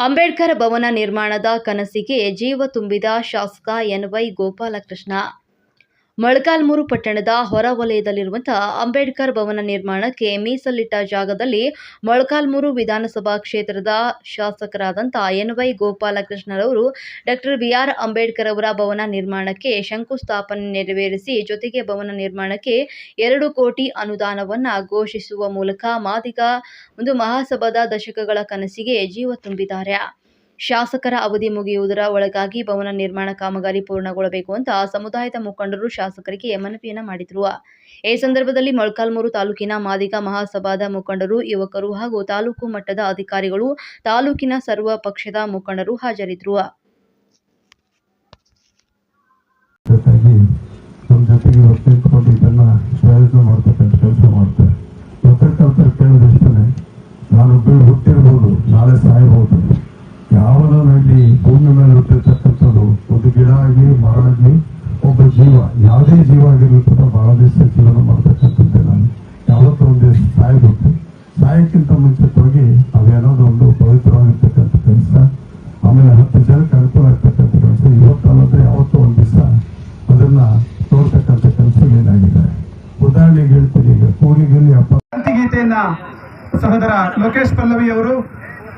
ಅಂಬೇಡ್ಕರ್ ಭವನ ನಿರ್ಮಾಣದ ಕನಸಿಗೆ ಜೀವ ತುಂಬಿದ ಶಾಸಕ ಎನ್ವೈ ಗೋಪಾಲಕೃಷ್ಣ ಮೊಳಕಾಲ್ಮೂರು ಪಟ್ಟಣದ ಹೊರವಲಯದಲ್ಲಿರುವಂತಹ ಅಂಬೇಡ್ಕರ್ ಭವನ ನಿರ್ಮಾಣಕ್ಕೆ ಮೀಸಲಿಟ್ಟ ಜಾಗದಲ್ಲಿ ಮೊಳಕಾಲ್ಮೂರು ವಿಧಾನಸಭಾ ಕ್ಷೇತ್ರದ ಶಾಸಕರಾದಂಥ ಎನ್ವೈ ಗೋಪಾಲಕೃಷ್ಣರವರು ಡಾಕ್ಟರ್ ಬಿಆರ್ ಅಂಬೇಡ್ಕರ್ ಅವರ ಭವನ ನಿರ್ಮಾಣಕ್ಕೆ ಶಂಕುಸ್ಥಾಪನೆ ನೆರವೇರಿಸಿ ಜೊತೆಗೆ ಭವನ ನಿರ್ಮಾಣಕ್ಕೆ ಎರಡು ಕೋಟಿ ಅನುದಾನವನ್ನು ಘೋಷಿಸುವ ಮೂಲಕ ಮಾದಿಗ ಒಂದು ಮಹಾಸಭಾದ ದಶಕಗಳ ಕನಸಿಗೆ ಜೀವ ತುಂಬಿದ್ದಾರೆ. ಶಾಸಕರ ಅವಧಿ ಮುಗಿಯುವುದರ ಒಳಗಾಗಿ ಭವನ ನಿರ್ಮಾಣ ಕಾಮಗಾರಿ ಪೂರ್ಣಗೊಳ್ಳಬೇಕು ಅಂತ ಸಮುದಾಯದ ಮುಖಂಡರು ಶಾಸಕರಿಗೆ ಮನವಿಯನ್ನ ಮಾಡಿದ್ರು. ಈ ಸಂದರ್ಭದಲ್ಲಿ ಮೊಳಕಾಲ್ಮೂರು ತಾಲೂಕಿನ ಮಾದಿಗ ಮಹಾಸಭಾದ ಮುಖಂಡರು, ಯುವಕರು ಹಾಗೂ ತಾಲೂಕು ಮಟ್ಟದ ಅಧಿಕಾರಿಗಳು, ತಾಲೂಕಿನ ಸರ್ವ ಪಕ್ಷದ ಮುಖಂಡರು ಹಾಜರಿದ್ರು. ನಾನೊಬ್ಬರು ಹುಟ್ಟಿರ್ಬೋದು, ನಾಳೆ ಇವತ್ತು ಭೂಮಿ ಮೇಲೆ ಹುಟ್ಟಿರ್ತಕ್ಕಂಥದ್ದು ಒಂದು ಗಿಡ ಆಗಿ, ಮರ ಆಗಿ, ಒಬ್ಬ ಜೀವ. ಯಾವುದೇ ಜೀವ ಆಗಿರಲಿ ಕೂಡ ಬಹಳ ದಿವಸ ಜೀವನ ಮಾಡ್ತಕ್ಕಂಥದ್ದೇ ನಾನು. ಯಾವತ್ತೂ ಒಂದು ದಿವಸ ಸಾಯಬೇಕು. ಸಾಯಕ್ಕಿಂತ ಮುಂಚಿತವಾಗಿ ಅವೇನಾದ್ರು ಒಂದು ಪವಿತ್ರವಾಗಿರ್ತಕ್ಕಂಥ ಕೆಲಸ, ಆಮೇಲೆ ಹತ್ತು ಜನಕ್ಕೆ ಅನುಕೂಲ ಆಗ್ತಕ್ಕಂಥ ಕೆಲಸ ಇವತ್ತಲ್ಲದೆ ಯಾವತ್ತೂ ಒಂದು ದಿವಸ ಅದನ್ನ ತೋರ್ತಕ್ಕಂಥ ಕೆಲಸ ಏನಾಗಿದೆ? ಉದಾಹರಣೆಗೆ ಹೇಳ್ತೀನಿ ಈಗ ಕೂಲಿಗಲ್ಲಿ ಅಪ್ಪ. ಗೀತೆಯನ್ನ ಸಹೋದರ ಲೋಕೇಶ್ ಪಲ್ಲವಿ ಅವರು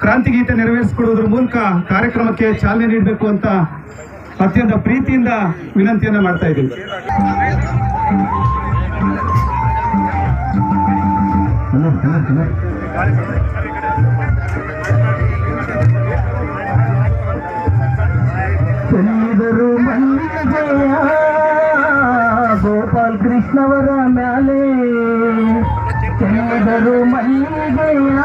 ಕ್ರಾಂತಿ ಗೀತೆ ನೆರವೇರಿಸಿಕೊಡುವುದರ ಮೂಲಕ ಕಾರ್ಯಕ್ರಮಕ್ಕೆ ಚಾಲನೆ ನೀಡಬೇಕು ಅಂತ ಅತ್ಯಂತ ಪ್ರೀತಿಯಿಂದ ವಿನಂತಿಯನ್ನು ಮಾಡ್ತಾ ಇದ್ದೀವಿ ಗೋಪಾಲ್ ಕೃಷ್ಣವರ ಮ್ಯಾಲೆ. ಮಲ್ಲಿಗೆಯ